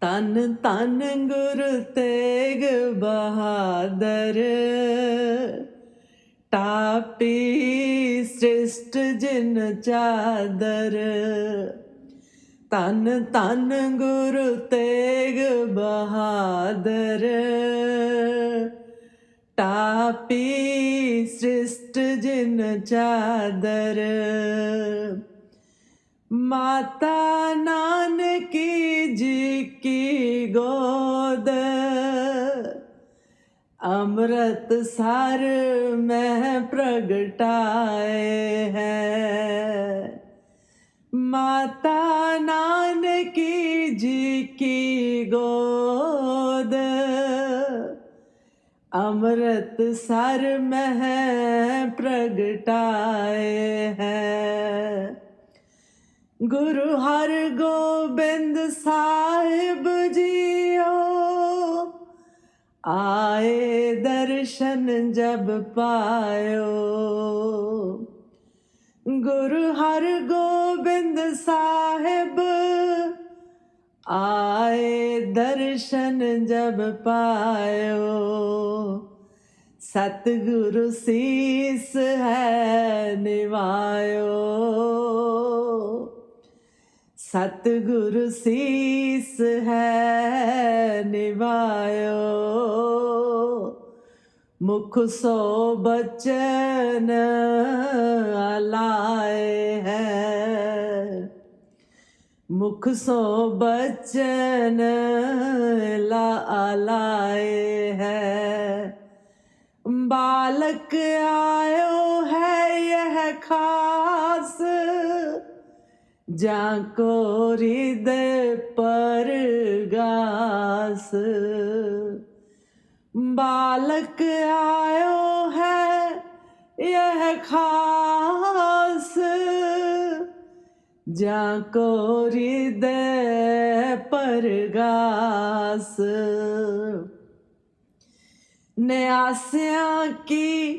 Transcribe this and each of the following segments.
ਤਨ ਤਨ ਗੁਰੂ ਤੇਗ ਬਹਾਦਰ। ਟਾਪੀ ਸ੍ਰਿਸ਼ਟ ਜਿਨ ਚਾਦਰ। ਤਨ ਤਨ ਗੁਰੂ ਤੇਗ ਬਹਾਦਰ। ਟਾਪੀ ਸ੍ਰਿਸ਼ਟ ਜਿਨ ਚਾਦਰ। ਮਾਤਾ ਨਾਨਕੀ ਜੀ ਕੀ ਗੋਦ ਅੰਮ੍ਰਿਤ ਸਰ ਮੈਂ ਪ੍ਰਗਟਾਏ ਹੈ ਮਾਤਾ ਨਾਨਕੀ ਜੀ ਕੀ ਗੋਦ ਅੰਮ੍ਰਿਤ ਸਰ ਮੈਂ ਪ੍ਰਗਟਾਏ ਹੈ ਗੁਰੂ ਹਰ ਗੋਬਿੰਦ ਸਾਹਿਬ ਜੀਓ। ਆਏ ਦਰਸ਼ਨ ਜਬ ਪਾਇਓ। ਗੁਰੂ ਹਰ ਗੋਬਿੰਦ ਸਾਹਿਬ, ਆਏ ਦਰਸ਼ਨ ਜਬ ਪਾਇਓ। ਸਤਿਗੁਰੂ ਸੀਸ ਹੈ ਨਿਵਾਇਓ। ਸਤਿਗੁਰੂ ਸੀਸ ਹੈ ਨਿਵਾਇਓ। ਮੁਖ ਸੋ ਬਚਨ ਆਲਾਏ ਹੈ। ਮੁਖ ਸੋ ਬਚਨ ਲਾ ਆਲਾਏ ਹੈ। ਬਾਲਕ ਆਇਓ ਹੈ ਇਹ ਖਾਸ ਜਾਂ ਕੋ ਰਿਦੇ ਪਰਗਾਸ ਬਾਲਕ ਆਇਓ ਹੈ ਯਹ ਖਾਸ। ਜਾਂ ਕੋ ਰਿਦੇ ਪਰਗਾਸ ਨਿਆਸਿਆਂ ਕੀ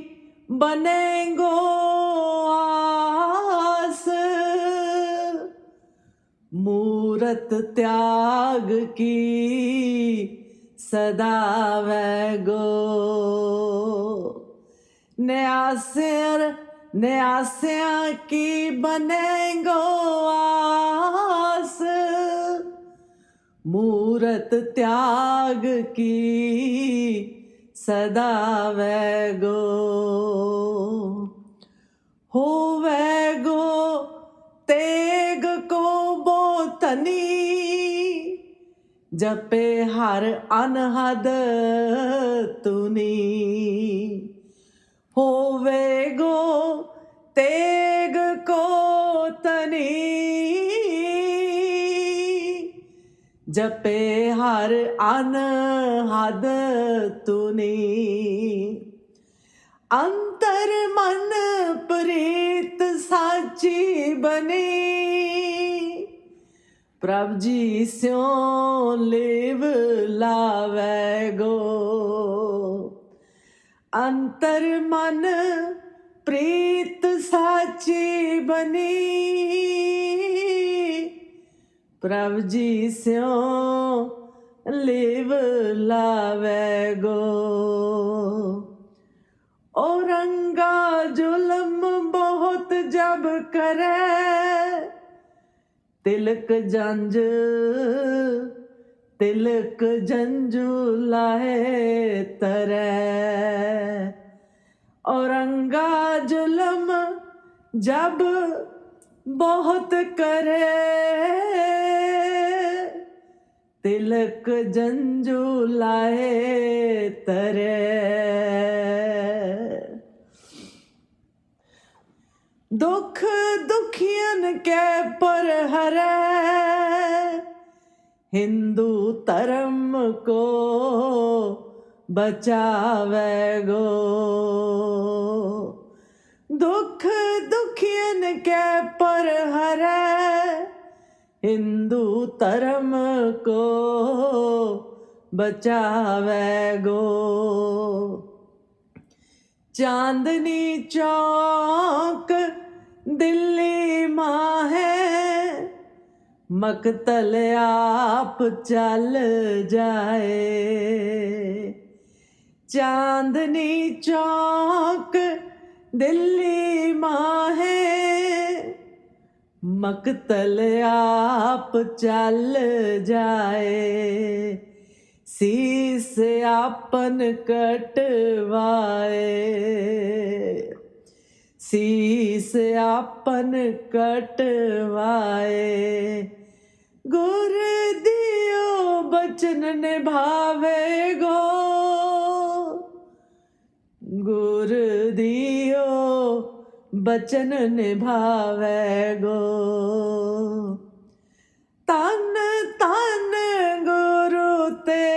ਬਨੇਗੋ ਆਸ ਮੂਰਤ ਤਿਆਗ ਕੀ ਸਦਾ ਵੈ ਗੋ ਨਿਆਸਿਰ ਨਿਆਸਿਆਂ ਕੀ ਬਨੇਗੋ ਆਸ? ਮੂਰਤ ਤਿਆਗ ਕੀ ਸਦਾ ਵੈ ਗੋ ਹੋ ਬੋਤਨੀ ਜਪੇ ਹਰ ਅਨਹਦ ਤੁਨੀ। ਹੋਵੇਗੋ ਤੇਗ ਕੋ ਤਨੀ। ਜਪੇ ਹਰ ਅਨਹਦ ਤੁਨੀ। ਅੰਤਰ ਮਨ ਪ੍ਰੀਤ ਸਾਚੀ ਬਨੀ। ਪ੍ਰਭ ਜੀ ਸਿਉ ਲੇਵ ਲਾਵੈ ਗੋ। ਅੰਤਰ ਮਨ ਪ੍ਰੀਤ ਸਾਚੀ ਬਨੀ। ਪ੍ਰਭ ਜੀ ਸਿਉ ਲੇਵ ਲਾਵੈ ਗੋ। ਔਰੰਗਾ ਜ਼ੁਲਮ ਬਹੁਤ ਜਬ ਕਰੇ। ਤਿਲਕ ਜੰਜ ਤਿਲਕ ਜੰਜੂ ਲਾਹੇ ਤਰੈ। ਔਰੰਗਾ ਜ਼ੁਲਮ ਜਬ ਬਹੁਤ ਕਰੇ, ਤਿਲਕ ਜੰਜੂ ਲਾਏ ਤਰੇ। ਦੁਖ ਦੁਖੀਆਂ ਕੇ ਪਰ ਹਰੇ ਹਿੰਦੂ ਧਰਮ ਕੋ ਬਚਾਵੇ ਗੋ। ਦੁਖ ਦੁਖੀਆਂ ਕੇ ਪਰ ਹਰੇ ਹਿੰਦੂ ਧਰਮ ਕੋ ਬਚਾਵੇ ਗੋ। ਚਾਂਦਨੀ ਚੌਕ ਦਿੱਲੀ ਮਾਂ ਹੈ ਮਕਤਲ ਆਪ ਚੱਲ ਜਾਏ ਚਾਂਦਨੀ ਚੌਕ ਦਿੱਲੀ ਮਾਹੇ ਮਕਤਲ ਆਪ ਚੱਲ ਜਾਏ ਸੀਸ ਆਪਨ ਕਟਵਾਏ ਸੀਸ ਆਪਨ ਕਟਵਾਏ। ਗੁਰ ਦਿਓ ਬਚਨ ਨਿਭਾਵੇ ਗੋ ਗੁਰ ਦਿਓ ਬਚਨ ਨਿਭਾਵੇ ਗੋ ਤਨ ਤਨ ਗੁਰੂ ਤੇ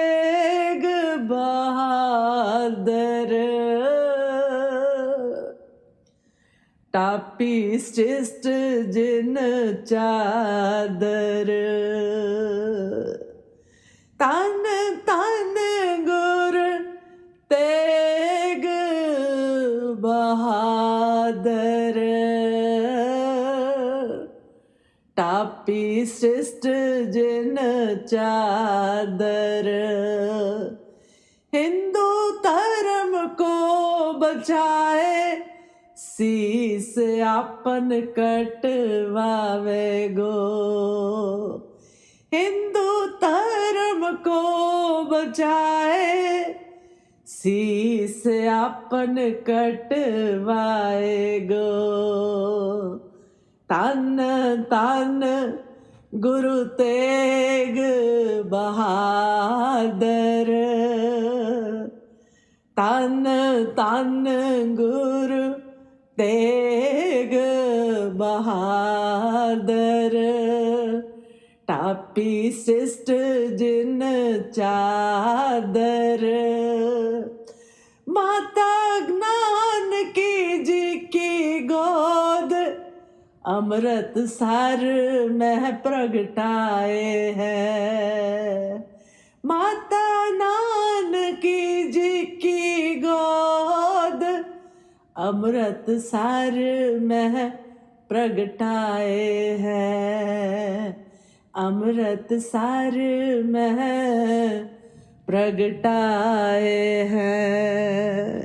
ਪੀਸਟ ਜਿਨ ਚਾਦਰ। ਤਨ ਤਨ ਗੁਰ ਤੇਗ ਬਹਾਦਰ। ਟਾਪੀ ਸਿਸਟ ਜਿਨ ਚਾਦਰ। ਹਿੰਦੂ ਧਰਮ ਕੋ ਬਚਾਏ ਸੀਸ ਆਪਨ ਕਟਵਾਵੇ ਗੋ ਹਿੰਦੂ ਧਰਮ ਕੋ ਬਚਾਏ, ਸੀਸ ਆਪਨ ਕਟਵਾਏ ਗੋ ਤਨ ਤਨ ਗੁਰੂ ਤੇਗ ਬਹਾਦਰ ਤਨ ਤਨ ਗੁਰੂ ਤੇਗ ਬਹਾਦਰ। ਟਾਪੀ ਸਿਸਟ ਜਿਨ ਚਾਦਰ। ਮਾਤਾ ਗਨਾਨ ਕੀ ਜੀ ਕੀ ਗੋਦ। ਅੰਮ੍ਰਿਤ ਸਰ ਮਹਿ ਪ੍ਰਗਟਾਏ ਹੈ। ਮਾਤਾ ਨਾਨਕੀ ਜੀ ਕੀ ਗੋਦ। ਅੰਮ੍ਰਿਤ ਸਾਰ ਮਹਿ ਪ੍ਰਗਟਾਏ ਹੈ। ਅੰਮ੍ਰਿਤ ਸਾਰ ਮਹਿ ਪ੍ਰਗਟਾਏ ਹੈ।